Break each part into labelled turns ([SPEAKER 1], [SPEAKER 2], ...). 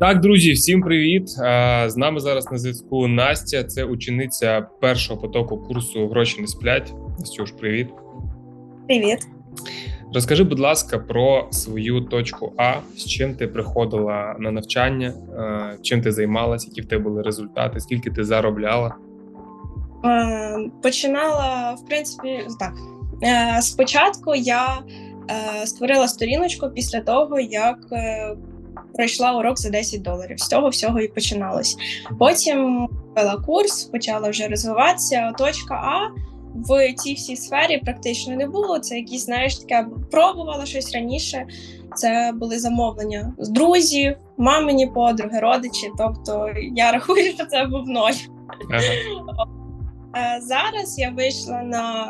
[SPEAKER 1] Так, друзі, всім привіт! Е, З нами зараз на зв'язку Настя. Це учениця першого потоку курсу Гроші не сплять. Настюш, привіт.
[SPEAKER 2] Привіт.
[SPEAKER 1] Розкажи, будь ласка, про свою точку А, з чим ти приходила на навчання, е, чим ти займалась, які в тебе були результати, скільки ти заробляла.
[SPEAKER 2] Е, Починала, в принципі, так. Спочатку я створила сторіночку після того, як пройшла урок за 10 доларів. З того всього і починалось. Потім вела курс, почала вже розвиватися. Точка А в цій всій сфері практично не було. Це якісь, знаєш, таке пробувала щось раніше. Це були замовлення з друзів, мамині подруги, родичі. Тобто я рахую, що це був ноль.
[SPEAKER 1] Ага.
[SPEAKER 2] Зараз я вийшла на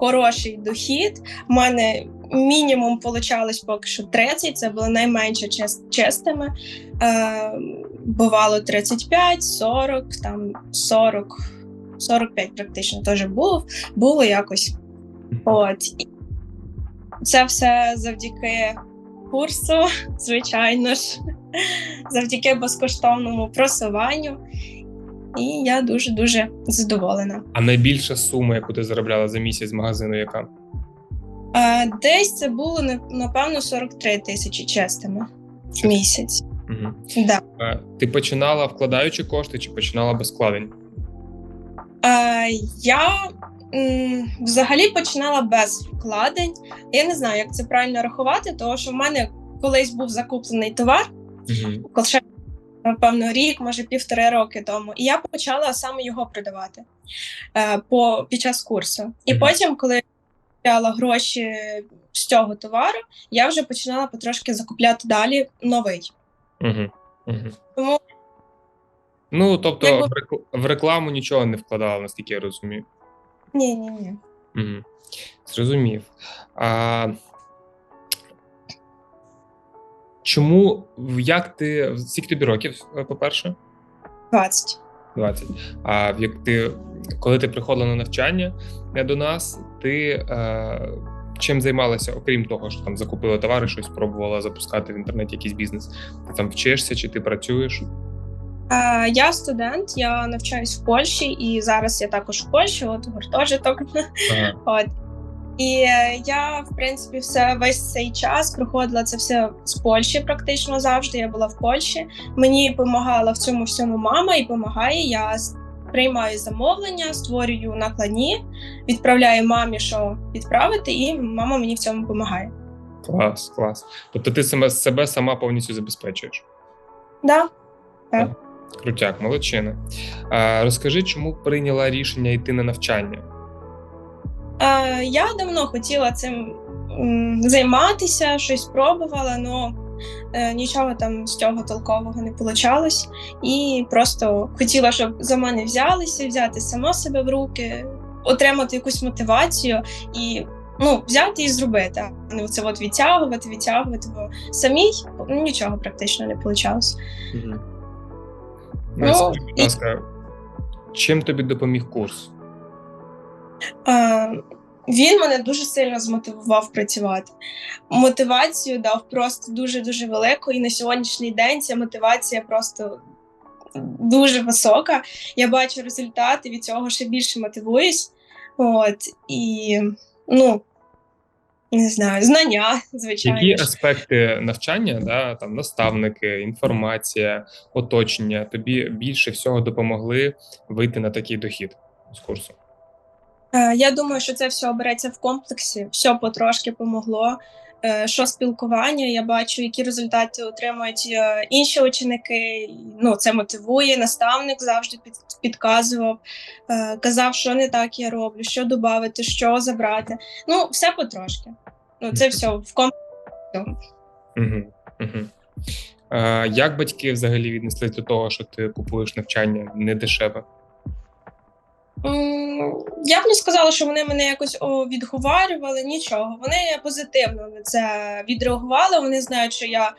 [SPEAKER 2] хороший дохід. У мене мінімум получалось поки що 30, це було найменше чистими. Е, бувало 35, 40, там 40, 45 практично теж було, було якось. От. Це все завдяки курсу, звичайно ж, завдяки безкоштовному просуванню. І я дуже дуже задоволена.
[SPEAKER 1] А найбільша сума, яку ти заробляла за місяць з магазину, яка?
[SPEAKER 2] Е, Десь це було на- напевно 43 тисячі чистими в місяць.
[SPEAKER 1] Угу.
[SPEAKER 2] Да.
[SPEAKER 1] Ти починала вкладаючи кошти чи починала без вкладень?
[SPEAKER 2] Я м, взагалі починала без вкладень. Я не знаю, як це правильно рахувати, тому що в мене колись був закуплений товар,
[SPEAKER 1] Угу.
[SPEAKER 2] Напевно, рік, може півтори роки тому, і я почала саме його продавати е, по, під час курсу. І
[SPEAKER 1] Мгм.
[SPEAKER 2] потім, коли я гроші з цього товару, я вже починала потрошки закупляти далі новий.
[SPEAKER 1] Угу. Угу.
[SPEAKER 2] Тому
[SPEAKER 1] Ну, тобто
[SPEAKER 2] Якби-
[SPEAKER 1] в рекл- в рекламу нічого не вкладала, наскільки я розумію.
[SPEAKER 2] ні, ні, ні.
[SPEAKER 1] Угу. Зрозумів. А, чому, як ти, скільки тобі років, е, по-перше?
[SPEAKER 2] 20.
[SPEAKER 1] 20. А як ти, коли ти приходила на навчання е, до нас, ти е, чим займалася, окрім того, що там закупила товари, щось пробувала запускати в інтернеті якийсь бізнес? Ти там вчишся чи ти працюєш?
[SPEAKER 2] Е, я студент, я навчаюсь в Польщі, і зараз я також в Польщі, от гуртожиток.
[SPEAKER 1] Ага.
[SPEAKER 2] От. І е, я, в принципі, все весь цей час проходила це все з Польщі, практично завжди. Я була в Польщі. Мені допомагала в цьому всьому мама і допомагає. Я приймаю замовлення, створюю накладні, відправляю мамі, що відправити, і мама мені в цьому допомагає.
[SPEAKER 1] Клас, клас. Тобто ти себе, себе сама повністю забезпечуєш.
[SPEAKER 2] Да.
[SPEAKER 1] Крутяк, молодчина. А, розкажи, чому прийняла рішення йти на навчання?
[SPEAKER 2] Е, я давно хотіла цим займатися, щось пробувала, але е, нічого там з цього толкового не вийшло. І просто хотіла, щоб за мене взялися, взяти само себе в руки, отримати якусь мотивацію і ну, взяти і зробити. А не це от відтягувати, відтягувати. Бо самій нічого практично не вийшло.
[SPEAKER 1] Угу.
[SPEAKER 2] Ну,
[SPEAKER 1] будь
[SPEAKER 2] і-
[SPEAKER 1] чим тобі допоміг курс?
[SPEAKER 2] Е, Він мене дуже сильно змотивував працювати. Мотивацію дав просто дуже дуже велику, і на сьогоднішній день ця мотивація просто дуже висока. Я бачу результати від цього ще більше мотивуюсь. От і ну не знаю, знання, звичайно.
[SPEAKER 1] Які аспекти навчання, да, там наставники, інформація, оточення тобі більше всього допомогли вийти на такий дохід з курсу?
[SPEAKER 2] Е, Я думаю, що це все береться в комплексі, все потрошки помогло. Е, Що спілкування, я бачу, які результати отримують е, інші ученики. Ну, це мотивує. Наставник завжди під, підказував, казав, що не так я роблю, що додати, що забрати. Ну, все потрошки. Ну, це все в комплексі.
[SPEAKER 1] Угу. Угу. Як батьки взагалі віднеслись до того, що ти купуєш навчання не дешеве?
[SPEAKER 2] Я б не сказала, що вони мене якось відговарювали, нічого. Вони позитивно на це відреагували. Вони знають, що я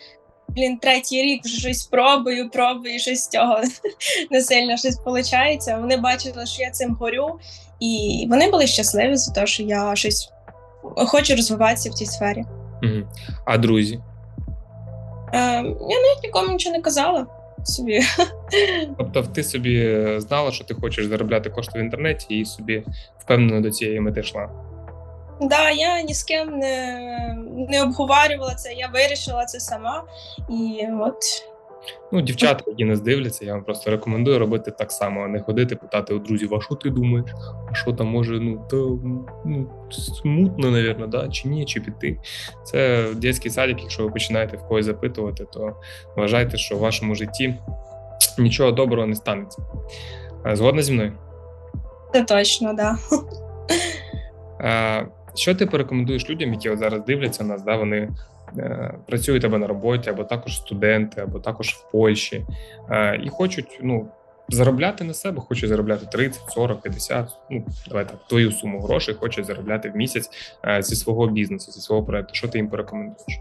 [SPEAKER 2] блін, третій рік вже щось пробую, пробую, щось з цього не сильно щось виходить. Вони бачили, що я цим горю, і вони були щасливі за те, що я щось хочу розвиватися в цій сфері.
[SPEAKER 1] А друзі?
[SPEAKER 2] я навіть нікому нічого не казала собі.
[SPEAKER 1] Тобто, ти собі знала, що ти хочеш заробляти кошти в інтернеті, і собі впевнено до цієї мети йшла.
[SPEAKER 2] Да, я ні з ким не, не обговорювала це, я вирішила це сама. І от
[SPEAKER 1] Ну, дівчата, які нас дивляться, я вам просто рекомендую робити так само, а не ходити питати у друзів, а що ти думаєш? А що там може, ну то ну смутно, навірно, да? чи ні, чи піти. Це дитячий садик, якщо ви починаєте в когось запитувати, то вважайте, що в вашому житті нічого доброго не станеться. Згодна зі мною?
[SPEAKER 2] це точно, да.
[SPEAKER 1] Е, Що ти порекомендуєш людям, які от зараз дивляться нас, да, вони працюють або на роботі, або також студенти, або також в Польщі, е, і хочуть ну, заробляти на себе, хочуть заробляти 30, 40, 50, ну давай так, твою суму грошей хочуть заробляти в місяць е, зі свого бізнесу, зі свого проекту. Що ти їм порекомендуєш?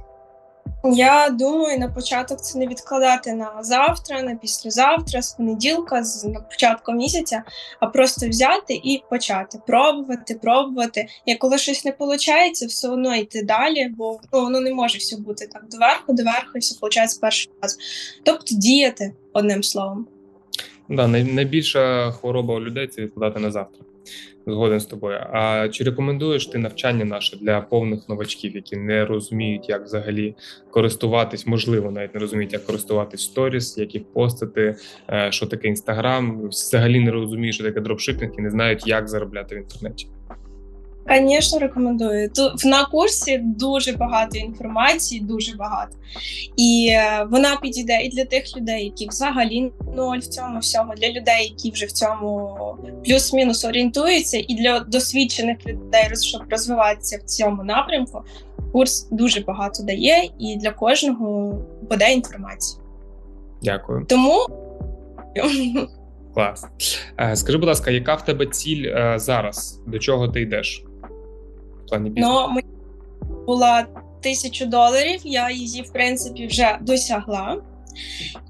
[SPEAKER 2] Я думаю, на початок це не відкладати на завтра, на післязавтра, з понеділка, з на початку місяця, а просто взяти і почати пробувати, пробувати. І коли щось не виходить, все одно йти далі, бо ну, воно не може все бути так доверху, доверху, і все виходить з першого разу. Тобто діяти одним словом.
[SPEAKER 1] Да, найбільша хвороба у людей це відкладати на завтра. Згоден з тобою. А чи рекомендуєш ти навчання наше для повних новачків, які не розуміють, як взагалі користуватись, можливо, навіть не розуміють, як користуватись сторіс, як їх постити, е, що таке інстаграм, взагалі не розуміють, що таке дропшипінг і не знають, як заробляти в інтернеті.
[SPEAKER 2] Звісно, рекомендую. Тут на курсі дуже багато інформації, дуже багато. І е, вона підійде і для тих людей, які взагалі ноль в цьому всьому, для людей, які вже в цьому плюс-мінус орієнтуються, і для досвідчених людей, щоб розвиватися в цьому напрямку. Курс дуже багато дає, і для кожного буде інформація.
[SPEAKER 1] Дякую.
[SPEAKER 2] Тому
[SPEAKER 1] Клас. Е, Скажи, будь ласка, яка в тебе ціль е, зараз? До чого ти йдеш? Плані бізнесу?
[SPEAKER 2] Ну, мені була тисячу доларів, я її, в принципі, вже досягла.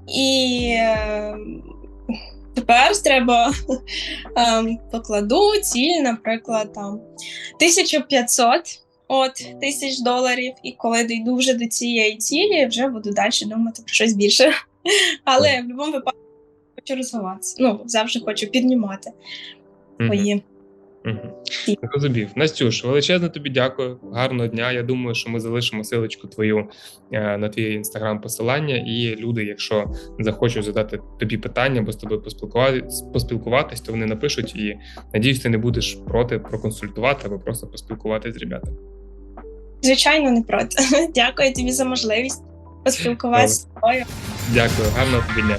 [SPEAKER 2] І е, тепер треба е, покладу ціль, наприклад, там 1500 от, тисяч доларів. І коли дійду вже до цієї цілі, вже буду далі думати про щось більше. Але в будь-якому випадку хочу розвиватися. Ну, завжди хочу піднімати
[SPEAKER 1] Мгм. Угу. Зрозумів. Настюш, величезне тобі дякую. Гарного дня. Я думаю, що ми залишимо силочку твою е, на твій інстаграм посилання, і люди, якщо захочуть задати тобі питання або з тобою поспілкуватись, поспілкуватись, то вони напишуть. І надіюсь, ти не будеш проти проконсультувати або просто поспілкуватись з ребятами.
[SPEAKER 2] Звичайно, не проти. Дякую тобі за можливість поспілкуватися з тобою.
[SPEAKER 1] Дякую, гарного тобі дня.